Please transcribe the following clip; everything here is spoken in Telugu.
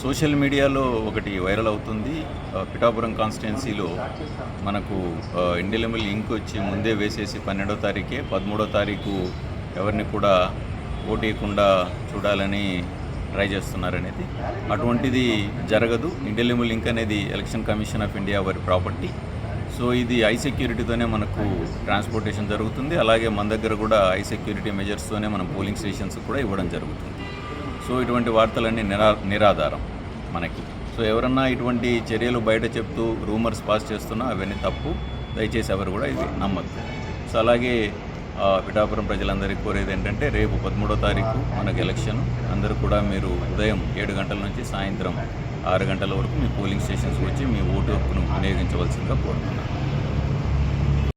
సోషల్ మీడియాలో ఒకటి వైరల్ అవుతుంది. పిఠాపురం కాన్స్టిట్యున్సీలో మనకు ఇండిలెమిల్ ఇంక్ వచ్చి ముందే వేసేసి పన్నెండో తారీఖే పదమూడో తారీఖు ఎవరిని కూడా ఓటేయకుండా చూడాలని ట్రై చేస్తున్నారనేది. అటువంటిది జరగదు. ఇండిలెమిల్ లింక్ అనేది ఎలక్షన్ కమిషన్ ఆఫ్ ఇండియా వారి ప్రాపర్టీ. సో ఇది ఐ సెక్యూరిటీతోనే మనకు ట్రాన్స్పోర్టేషన్ జరుగుతుంది. అలాగే మన దగ్గర కూడా ఐ సెక్యూరిటీ మెజర్స్తోనే మనం పోలింగ్ స్టేషన్స్ కూడా ఇవ్వడం జరుగుతుంది. సో ఇటువంటి వార్తలన్నీ నిరా నిరాధారం మనకి. సో ఎవరన్నా ఇటువంటి చర్యలు బయట చెప్తూ రూమర్స్ పాస్ చేస్తున్నా అవన్నీ తప్పు. దయచేసి ఎవరు కూడా ఇది నమ్మద్దు. సో అలాగే పిఠాపురం ప్రజలందరికీ కోరేది ఏంటంటే రేపు పదమూడో తారీఖు మనకు ఎలక్షన్. అందరూ కూడా మీరు ఉదయం ఏడు గంటల నుంచి సాయంత్రం ఆరు గంటల వరకు మీ పోలింగ్ స్టేషన్స్ వచ్చి మీ ఓటు హక్కును వినియోగించవలసిందిగా కోరుతున్నాను.